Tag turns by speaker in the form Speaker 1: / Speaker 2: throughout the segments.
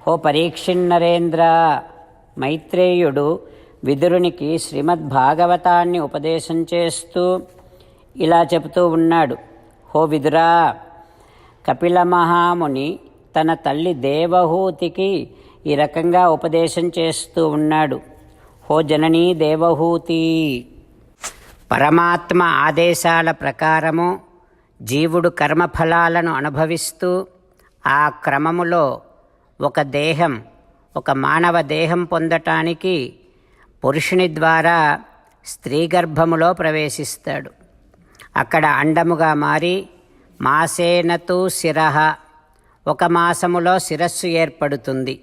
Speaker 1: ఓ పరీక్షిన్నరేంద్ర! మైత్రేయుడు విదురునికి శ్రీమద్భాగవతాన్ని ఉపదేశం చేస్తూ ఇలా చెబుతూ ఉన్నాడు. హో విదురా! కపిల మహాముని తన తల్లి దేవహూతికి ఈ రకంగా ఉపదేశం చేస్తూ ఉన్నాడు. హో జననీ దేవహూతి! పరమాత్మ ఆదేశాల ప్రకారము జీవుడు కర్మఫలాలను అనుభవిస్తూ ఆ క్రమములో ఒక దేహం ఒక మానవ దేహం పొందటానికి పురుషుని ద్వారా స్త్రీ గర్భములో ప్రవేశిస్తాడు. అక్కడ అండముగా మారి మాసేనతు శిరహ ఒక మాసములో శిరస్సు ఏర్పడుతుంది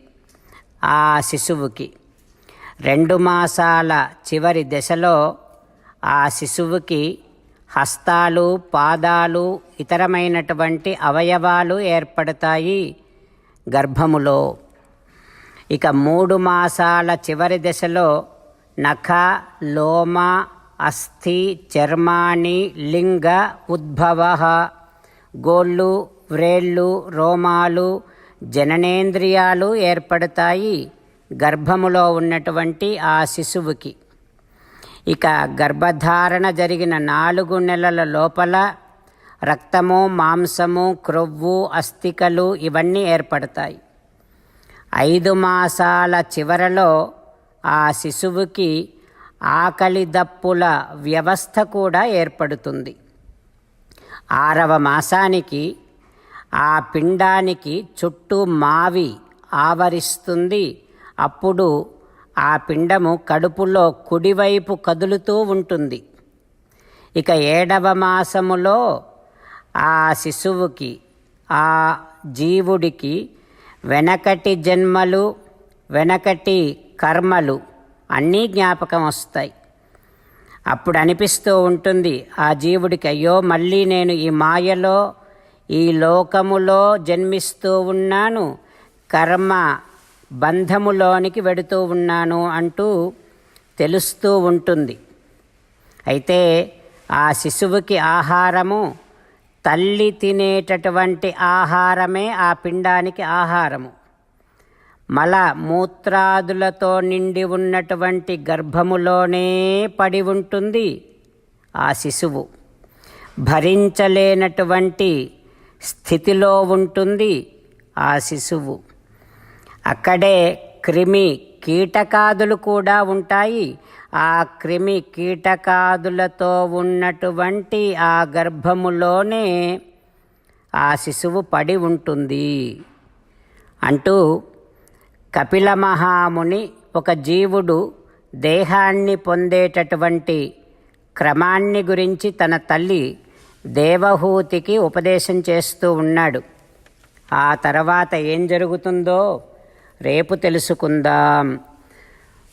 Speaker 1: ఆ శిశువుకి. రెండు మాసాల చివరి దశలో ఆ శిశువుకి హస్తాలు పాదాలు ఇతరమైనటువంటి అవయవాలు ఏర్పడతాయి. గర్భములో. ఇక మూడు మాసాల చివరి దశలో నఖ లోమ అస్థి చర్మాణి లింగ ఉద్భవ. గోళ్ళు వ్రేళ్ళు రోమాలు జననేంద్రియాలు ఏర్పడతాయి గర్భములో ఉన్నటువంటి ఆ శిశువుకి. ఇక గర్భధారణ జరిగిన నాలుగు నెలల లోపల రక్తము మాంసము క్రొవ్వు అస్థికలు ఇవన్నీ ఏర్పడతాయి. ఐదు మాసాల చివరలో ఆ శిశువుకి ఆకలి దప్పుల వ్యవస్థ కూడా ఏర్పడుతుంది. ఆరవ మాసానికి ఆ పిండానికి చుట్టూ మావి ఆవరిస్తుంది. అప్పుడు ఆ పిండము కడుపులో కుడివైపు కదులుతూ ఉంటుంది. ఇక ఏడవ మాసములో ఆ శిశువుకి ఆ జీవుడికి వెనకటి జన్మలు వెనకటి కర్మలు అన్నీ జ్ఞాపకం వస్తాయి. అప్పుడు అనిపిస్తూ ఉంటుంది ఆ జీవుడికి అయ్యో మళ్ళీ నేను ఈ మాయలో ఈ లోకములో జన్మిస్తూ ఉన్నాను కర్మ బంధములోనికి వెడుతూ ఉన్నాను అంటూ తెలుస్తూ ఉంటుంది. అయితే ఆ శిశువుకి ఆహారము తల్లి తినేటటువంటి ఆహారమే ఆ పిండానికి ఆహారము. మల మూత్రాదులతో నిండి ఉన్నటువంటి గర్భములోనే పడి ఉంటుంది ఆ శిశువు. భరించలేనటువంటి స్థితిలో ఉంటుంది ఆ శిశువు. అక్కడే క్రిమి కీటకాదులు కూడా ఉంటాయి. ఆ క్రిమి కీటకాదులతో ఉన్నటువంటి ఆ గర్భములోనే ఆ శిశువు పడి ఉంటుంది. అంటూ కపిల మహాముని ఒక జీవుడు దేహాన్ని పొందేటటువంటి క్రమాన్ని గురించి తన తల్లి దేవహూతికి ఉపదేశం చేస్తూ ఉన్నాడు. ఆ తర్వాత ఏం జరుగుతుందో రేపు తెలుసుకుందాం.